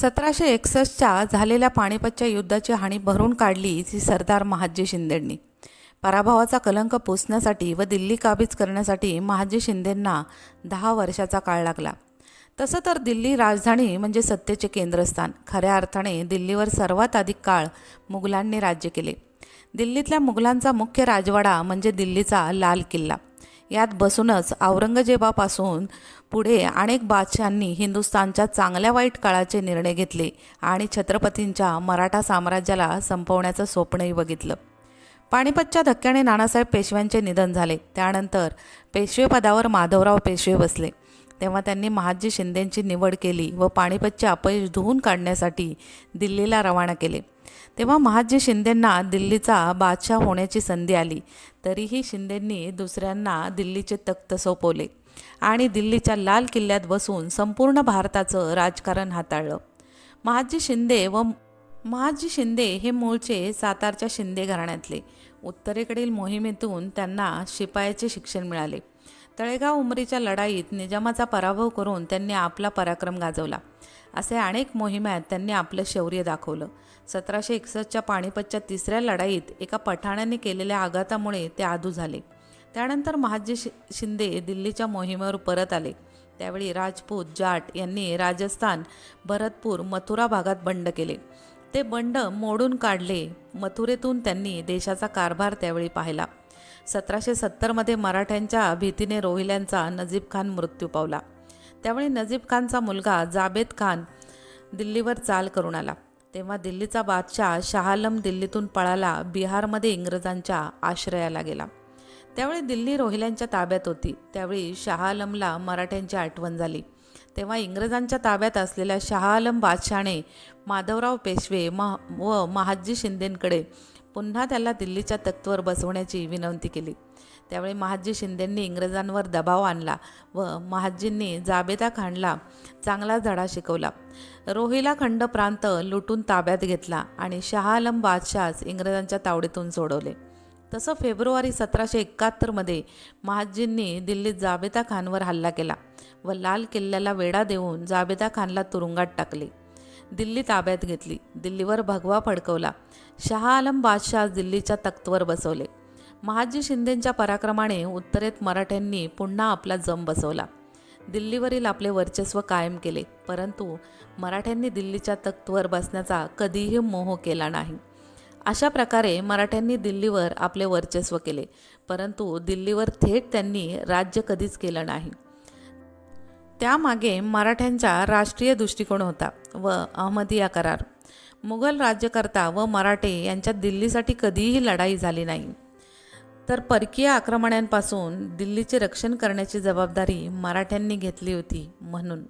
सतराशे एकसष्टच्या झालेल्या पानिपतच्या युद्धाची हानी भरून काढली ती सरदार महाजी शिंदेंनी. पराभवाचा कलंक पुसण्यासाठी व दिल्ली काबीज करण्यासाठी महाजी शिंदेंना दहा वर्षाचा काळ लागला. तसं तर दिल्ली राजधानी म्हणजे सत्तेचे केंद्रस्थान. खऱ्या अर्थाने दिल्लीवर सर्वात अधिक काळ मुघलांनी राज्य केले. दिल्लीतल्या मुघलांचा मुख्य राजवाडा म्हणजे दिल्लीचा लाल किल्ला. यात बसूनच औरंगजेबापासून पुढे अनेक बादशांनी हिंदुस्थानच्या चांगल्या वाईट काळाचे निर्णय घेतले आणि छत्रपतींच्या मराठा साम्राज्याला संपवण्याचं स्वप्नही बघितलं. पानिपतच्या धक्क्याने नानासाहेब पेशव्यांचे निधन झाले. त्यानंतर पेशवेपदावर माधवराव पेशवे बसले. तेव्हा त्यांनी महादजी शिंदेंची निवड केली व पानिपतचे अपयश धुवून काढण्यासाठी दिल्लीला रवाना केले. तेव्हा महाजी शिंदेंना दिल्लीचा बादशाह होण्याची संधी आली. तरीही शिंदेंनी दुसऱ्यांना दिल्लीचे तख्त सोपवले आणि दिल्लीच्या लाल किल्ल्यात बसून संपूर्ण भारताचं राजकारण हाताळलं. महाजी शिंदे व महाजी शिंदे हे मूळचे सातारच्या शिंदे घराण्यातले. उत्तरेकडील मोहिमेतून त्यांना शिपायाचे शिक्षण मिळाले. तळेगाव उमरीच्या लढाईत निजामाचा पराभव करून त्यांनी आपला पराक्रम गाजवला. असे अनेक मोहिम्यात त्यांनी आपलं शौर्य दाखवलं. सतराशे एकसष्टच्या पानिपतच्या तिसऱ्या लढाईत एका पठाणाने केलेल्या आघातामुळे ते आदू झाले. त्यानंतर महाजी शि शिंदे दिल्लीच्या मोहिमेवर परत आले. त्यावेळी राजपूत जाट यांनी राजस्थान भरतपूर मथुरा भागात बंड केले. ते बंड मोडून काढले. मथुरेतून त्यांनी देशाचा कारभार त्यावेळी पाहिला. सतराशे सत्तरमध्ये मराठ्यांच्या भीतीने रोहिल्यांचा नजीब खान मृत्यू पावला. त्यावेळी नजीब खानचा मुलगा जाबेद खान दिल्लीवर चाल करून आला. तेव्हा दिल्लीचा बादशाह शहालम दिल्लीतून पळाला बिहारमध्ये इंग्रजांच्या आश्रयाला गेला. त्यावेळी दिल्ली रोहिल्यांच्या ताब्यात होती. त्यावेळी शहा आलमला मराठ्यांची आठवण झाली. तेव्हा इंग्रजांच्या ताब्यात असलेल्या शहा आलम बादशाने माधवराव पेशवे महा व महाजी शिंदेंकडे पुन्हा त्याला दिल्लीच्या तख्तवर बसवण्याची विनंती केली. त्यावेळी महाजी शिंदेंनी इंग्रजांवर दबाव आणला व महाजींनी जाबेदा खानला चांगला धडा शिकवला. रोहिला खंड प्रांत लुटून ताब्यात घेतला आणि शहा आलम बादशाहच इंग्रजांच्या तावडीतून सोडवले. तसं फेब्रुवारी सतराशे एकाहत्तरमध्ये महाजींनी दिल्लीत जाबेदा खानवर हल्ला केला व लाल किल्ल्याला वेढा देऊन जाबेदा खानला तुरुंगात टाकले. दिल्ली ताब्यात घेतली. दिल्लीवर भगवा फडकवला. शहा आलम बादशाह दिल्लीच्या तख्तवर बसवले. महाजी शिंदेंच्या पराक्रमाने उत्तरेत मराठ्यांनी पुन्हा आपला जम बसवला. दिल्लीवरील आपले वर्चस्व कायम केले परंतु मराठ्यांनी दिल्लीच्या तख्तवर बसण्याचा कधीही मोह केला नाही. अशा प्रकारे मराठ्यांनी दिल्लीवर आपले वर्चस्व केले परंतु दिल्लीवर थेट त्यांनी राज्य कधीच केलं नाही. त्यामागे मराठ्यांचा राष्ट्रीय दृष्टिकोन होता व अहमदिया करार. मुघल राज्यकर्ता व मराठे यांच्यात दिल्लीसाठी कधीही लढाई झाली नाही. तर परकीय आक्रमणांपासून दिल्लीचे रक्षण करण्याची जबाबदारी मराठ्यांनी घेतली होती म्हणून.